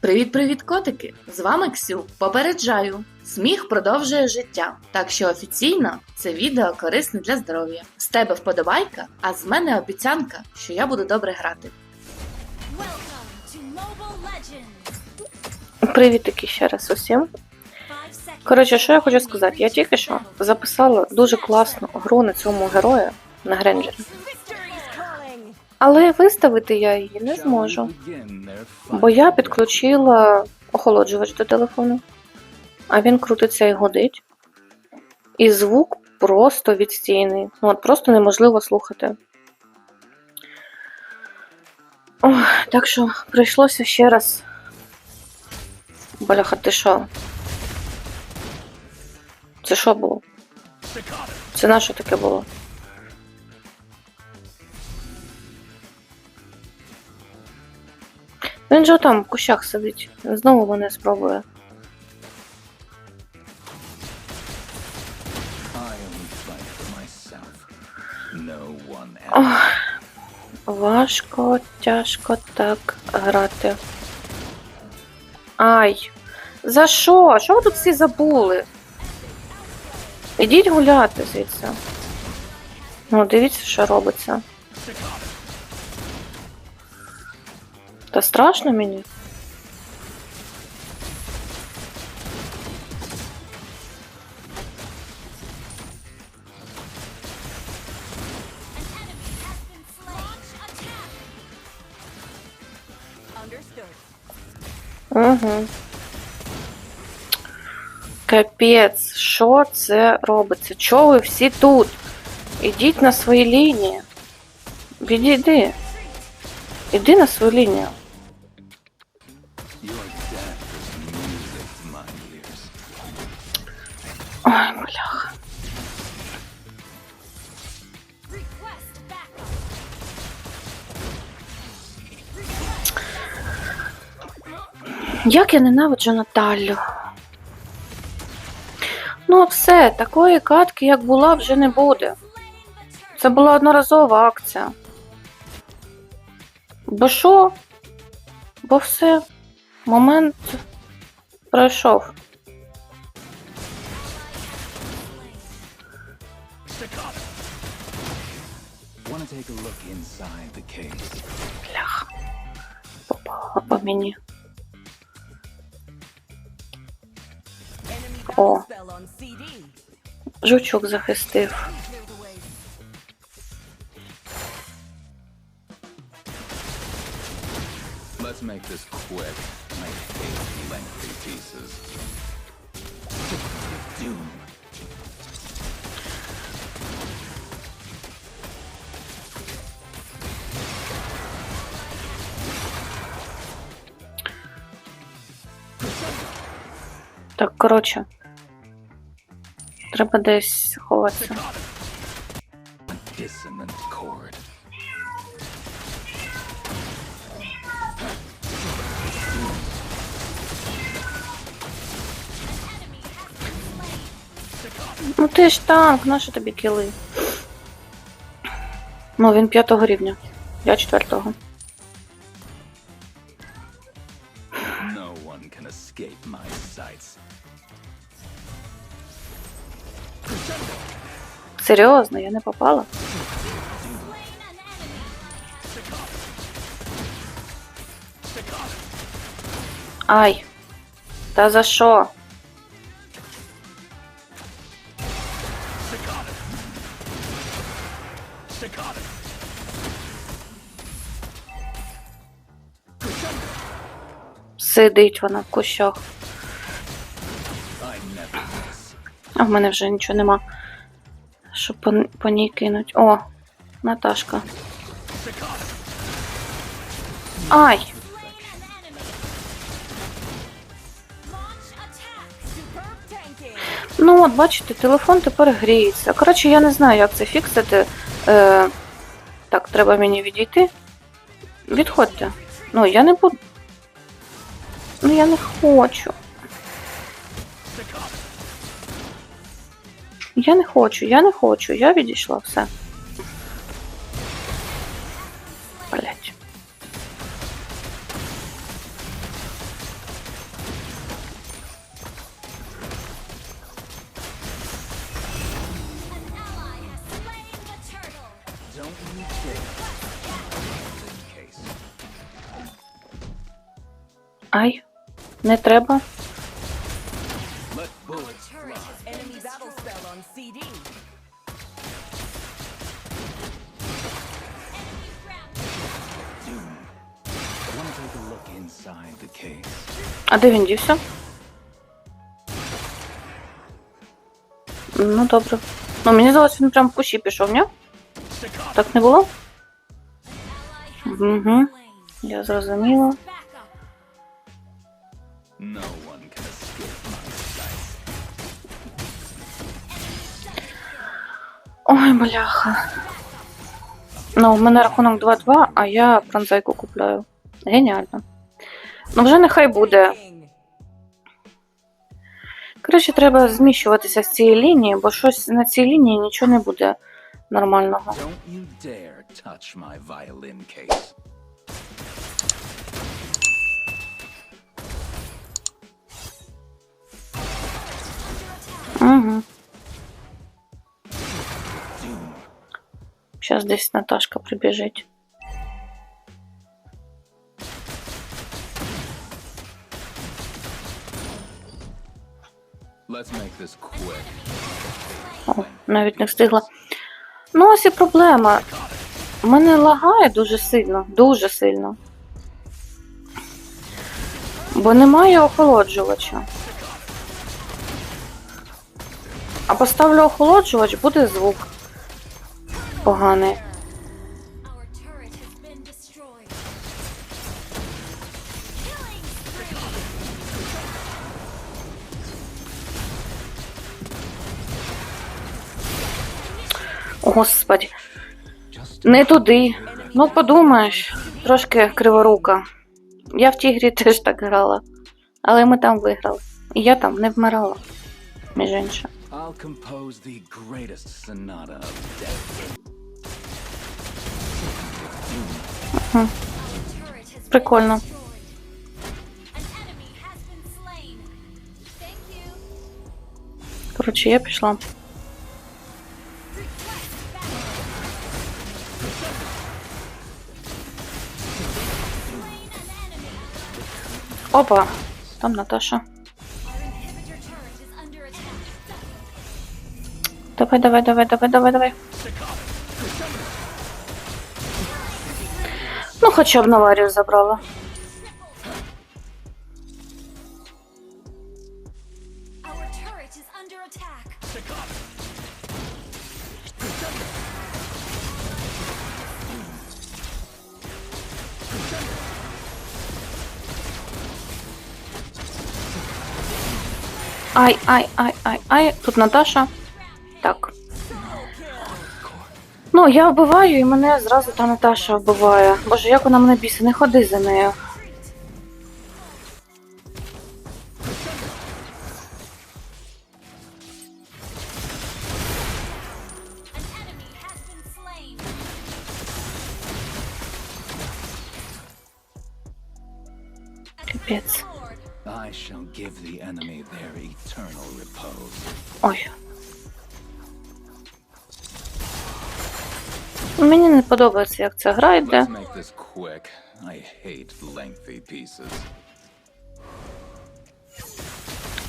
Привіт-привіт, котики! З вами Ксю. Попереджаю. Сміх продовжує життя, так що офіційно це відео корисне для здоров'я. З тебе вподобайка, а з мене обіцянка, що я буду добре грати. Legends! Привітики ще раз усім. Коротше, що я хочу сказати? Я тільки що записала дуже класну гру на цьому герою на Гренджері. Але виставити я її не зможу, бо я підключила охолоджувач до телефону, а він крутиться і годить. І звук просто відстійний. Ну от просто неможливо слухати. Ох, так що прийшлося ще раз. Бляха, ти що? Це що було? Це на що таке було? Він же там в кущах сидить. Знову мене спробує. Ох, важко, тяжко так грати. Ай! За що? Що ви тут всі забули? Ідіть гуляти звідси. Ну, дивіться, що робиться. Та страшно мені. Угу. Капець, що це робиться? Чого ви всі тут? Ідіть на свої лінії. Відійди. Іди на свою лінію. Ой, бляха. Як я ненавиджу Наталю. Ну, все, такої катки, як була, вже не буде. Це була одноразова акція. Бо що? Бо все, момент пройшов. Бляха. Попала по мені. О, жучок захистив. This quick. I hate lengthy pieces. Doom. Так, коротше. Треба десь ховатися. Ну ти ж танк, нащо тобі кіли? Ну, він п'ятого рівня. Я четвертого. No one can escape my sights. Серйозно, я не попала. Ай. Та за що? Сидить вона в кущах. А в мене вже нічого нема. Щоб по, по ній кинуть. О, Наташка. Ай! Ну от, бачите, телефон тепер гріється. Коротше, я не знаю, як це фіксити. Е, так, треба мені відійти. Відходьте. Ну, я не буду. Ну, я не хочу. Я не хочу, я не хочу. Я відійшла все. Inside the case. А де він дівся? Ну, добре. Ну, мені здалося, він прям в кущі пішов, ні? Так не було? Угу. Я зрозуміла. Ой, бляха. Ну, в мене рахунок 2-2, а я пранзайку купляю. Геніально. Ну, вже нехай буде. Коротше, треба зміщуватися з цієї лінії, бо щось на цій лінії нічого не буде нормального. Угу. Зараз десь Наташка прибіжить. О, навіть не встигла. Ну, ось і проблема. Мене лагає дуже сильно, дуже сильно. Бо немає охолоджувача. А поставлю охолоджувач, буде звук spree. Господи, не туди. Ну, подумаєш, трошки криворука. Я в тій грі теж так грала. Але ми там виграли. І я там не вмирала. Між іншим. I'll compose the greatest sonata of death. You. Коротше, я пішла. Опа, там Наташа. Давай, давай, давай, давай, давай, давай. Хоча б наварію забрала. Ай, ай, ай, ай, ай. Тут Наташа. Так. Ну, я вбиваю і мене зразу та Наташа вбиває. Боже, як вона мене бісить, не ходи за нею. Капець. Lord, Мені не подобається, як ця гра йде.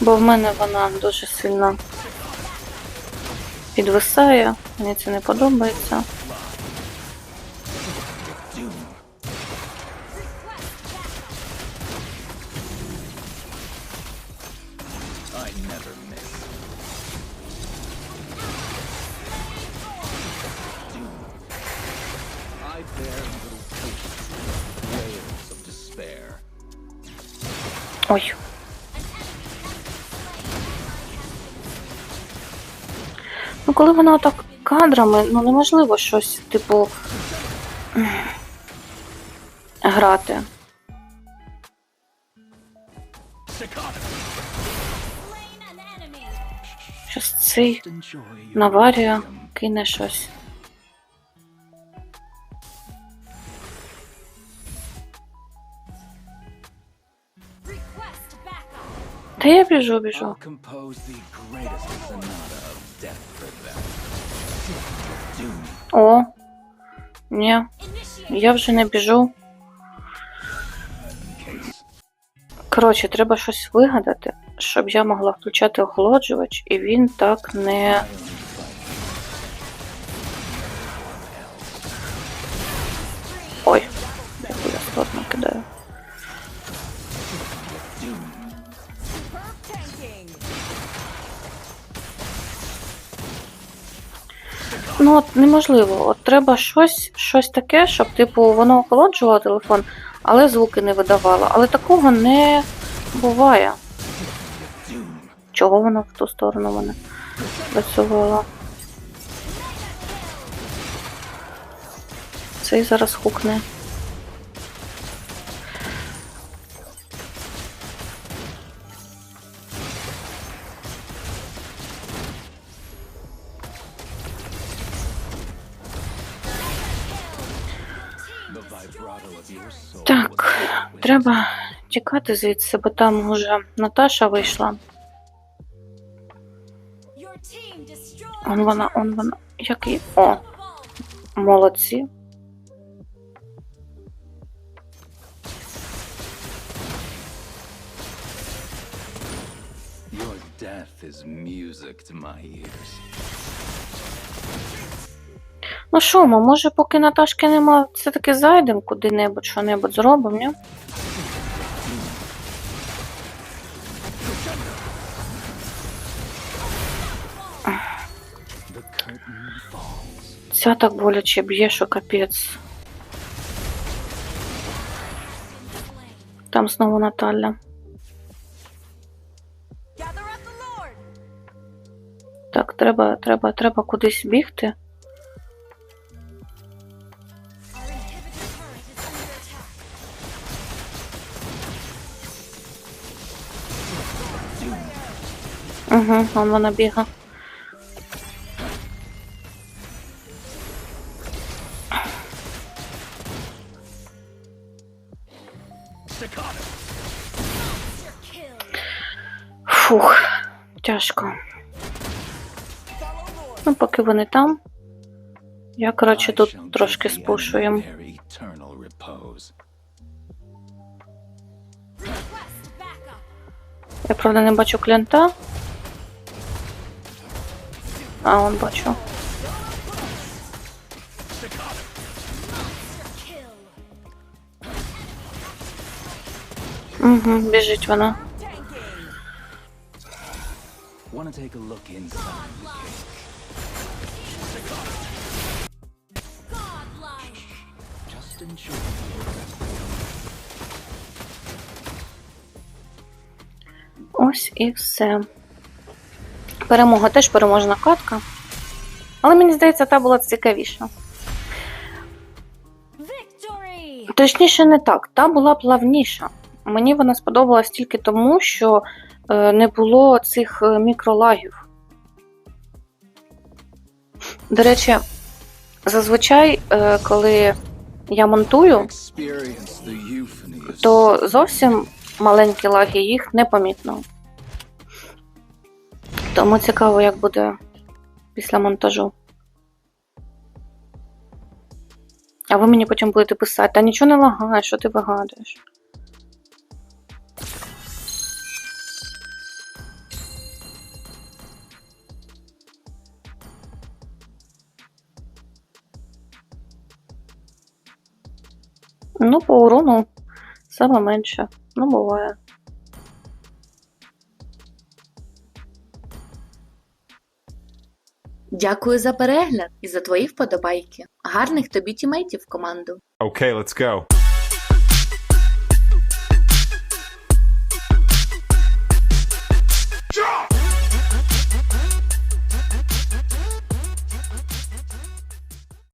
Бо в мене вона дуже сильно підвисає. Мені це не подобається. Коли вона отак кадрами, ну неможливо щось, типу. грати. Щось цей наварює, кине щось. Та я біжу, біжу. О, Ні, я вже не біжу. Коротше, треба щось вигадати, щоб я могла включати охолоджувач, і він так не. Ой, я складно кидаю. Ну, от неможливо. От треба щось, щось таке, щоб, типу, воно охолоджувало телефон, але звуки не видавало. Але такого не буває. Чого воно в ту сторону мене працювало? Цей зараз хукне. Так, треба тікати звідси, бо там уже Наташа вийшла. Он вона, он вона. Який? О, молодці. Your death is music to my ears. Ну що, ми, може, поки Наташки нема, все-таки зайдемо куди-небудь, що-небудь зробимо, ні? Ця так боляче б'є, що капець. Там знову Наталя. Так, треба, треба, треба кудись бігти. Угу, вон вона біга. Фух, тяжко. Ну, поки вони там. Я, коротше, тут трошки спушуємо. Я, правда, не бачу клієнта. А, он бачу. Угу, біжить вона. Ось і все. Перемога теж переможна катка. Але мені здається, та була цікавіша. Точніше, не так, та була плавніша. Мені вона сподобалась тільки тому, що е, не було цих е, мікролагів. До речі, зазвичай, е, коли я монтую, то зовсім маленькі лаги їх не помітно. Тому цікаво, як буде після монтажу. А ви мені потім будете писати, та нічого не лагає, що ти вигадуєш. Ну, по урону саме менше. Ну, буває. Дякую за перегляд і за твої вподобайки. Гарних тобі тімейтів команду. Okay, let's go.